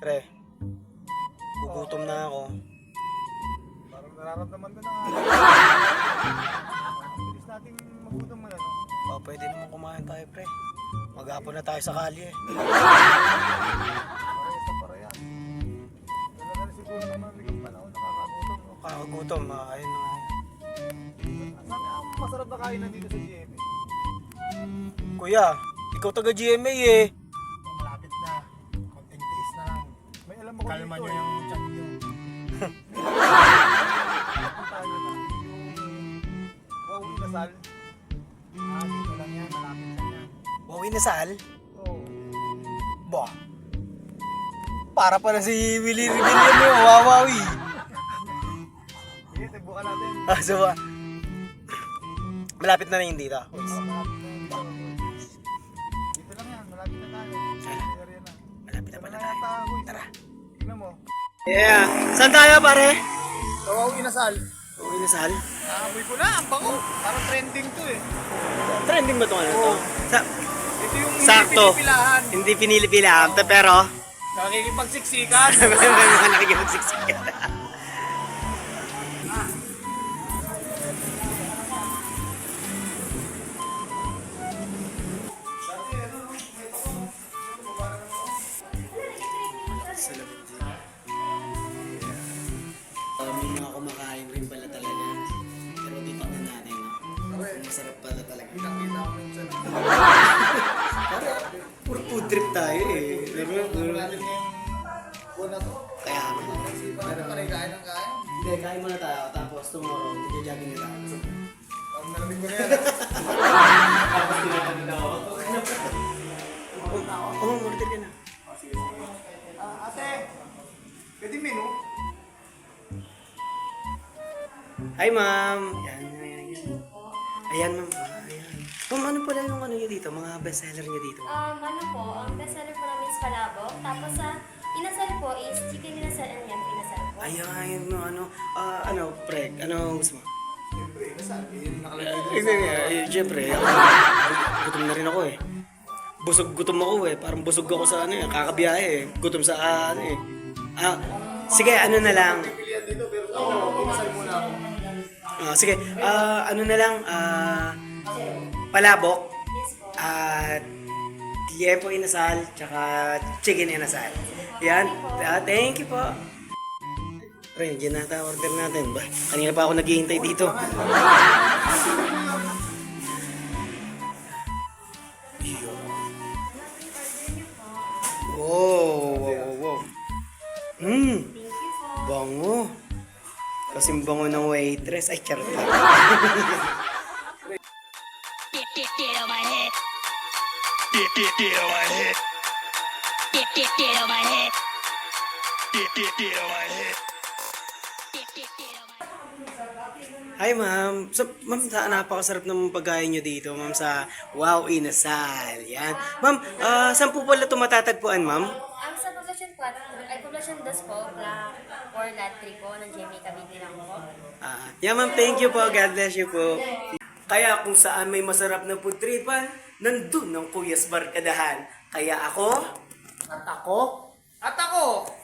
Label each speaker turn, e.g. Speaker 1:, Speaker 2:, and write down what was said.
Speaker 1: Pre, gugutom na ako.
Speaker 2: Parang nararamdaman ko na nga. Bilis nating magutom man ano.
Speaker 1: Baka pwede naman kumain tayo, pre. Maghapon na tayo sa kalye.
Speaker 2: Para sa para yan. Dala na rin siguro naman biglang panahon nakakagutom. No?
Speaker 1: Kakagutom, ah, ayun na
Speaker 2: ang masarap na kain nandito sa GMA?
Speaker 1: Kuya, ikaw taga GMA eh.
Speaker 3: Kalma
Speaker 2: dito eh.
Speaker 3: yung chat
Speaker 2: na. Yung wow, inasal.
Speaker 3: Ah, dito lang yan. Malapit lang yan.
Speaker 1: Bawi na sal?
Speaker 2: Oo.
Speaker 1: Ba? Para pa na si Willie Rebellion mo, wawawi.
Speaker 2: Sige, tibukan natin.
Speaker 1: Ah, so ba? Malapit na rin dito.
Speaker 2: Oh, malapit na
Speaker 1: Yeah. Saan tayo, pare?
Speaker 2: Wow, inasal.
Speaker 1: Bawi na sal?
Speaker 2: Naamoy ko na, ang bango. Parang trending to eh.
Speaker 1: Trending ba itong ano to? Sa,
Speaker 2: Ito yung
Speaker 1: Sakto.
Speaker 2: hindi pinipilahan.
Speaker 1: hindi pinili-pilahan, pero...
Speaker 2: Nakikipagsiksikan.
Speaker 1: May Masarap pala talaga.
Speaker 2: Nakita ko rin siya.
Speaker 1: Puro food trip tayo eh.
Speaker 2: Natin yung buwan na to.
Speaker 1: kaya ano.
Speaker 2: Pero panay kain ng kain.
Speaker 1: Hindi, kain muna tayo. Tapos tomorrow, magja-jogging na tayo.
Speaker 2: Ang narinig ko na yan.
Speaker 1: Tapos tinatanong na ako. Oo, order ka na.
Speaker 2: Ah, ate, pwede menu?
Speaker 1: Hi, ma'am. Yan. Ayan, ma'am. Ah, Ayan. Ma'am, ano pala yung ano nyo dito? Mga bestseller nyo dito?
Speaker 4: Um, ano po, ang bestseller po namin is palabok. Tapos sa inasal po is chicken inasal. Ano yan, inasal po?
Speaker 1: Ayan, no, ano, ah, ano, preg, ano gusto mo?
Speaker 2: Siyempre, nasabi. Yun nakalagay
Speaker 1: Eh,
Speaker 2: dito
Speaker 1: Hindi,
Speaker 2: sa...
Speaker 1: eh, siyempre, ako, gutom na rin ako eh. Busog gutom ako eh. Parang busog ako sa ano eh, kakabiyahe eh. Gutom sa ah, ano eh. Ah, sige, ano na lang.
Speaker 2: Pilihan dito, pero ako, inasal muna ako.
Speaker 1: Ah, sige, ah, ano na lang, ah, palabok, at liempo inasal, tsaka chicken inasal. Yan, Ah, thank you po. Pre, yan nata order natin ba? Kanina pa ako naghihintay dito. Wow, wow, wow, wow. Hmm, Kasing bango ng waitress. Ay, charot lang.
Speaker 5: Get, get, my head. Get, get, get my head. Get, get, get my head. Get, get, get my head.
Speaker 1: Hi, ma'am. So, ma'am, sa napakasarap ng pagkain nyo dito, ma'am, sa Wow Inasal. Yan. Ma'am, ah, saan po pala ito matatagpuan, ma'am?
Speaker 4: Ang sa 4, ay poblasyon 2 po, la 4 lot 3 po, ng Jamie Cavite lang po.
Speaker 1: Ah, yeah, ma'am, thank you po. God bless you po. Kaya kung saan may masarap na food tripan, nandun ang Kuyas Barkadahan. Kaya ako,
Speaker 3: At ako,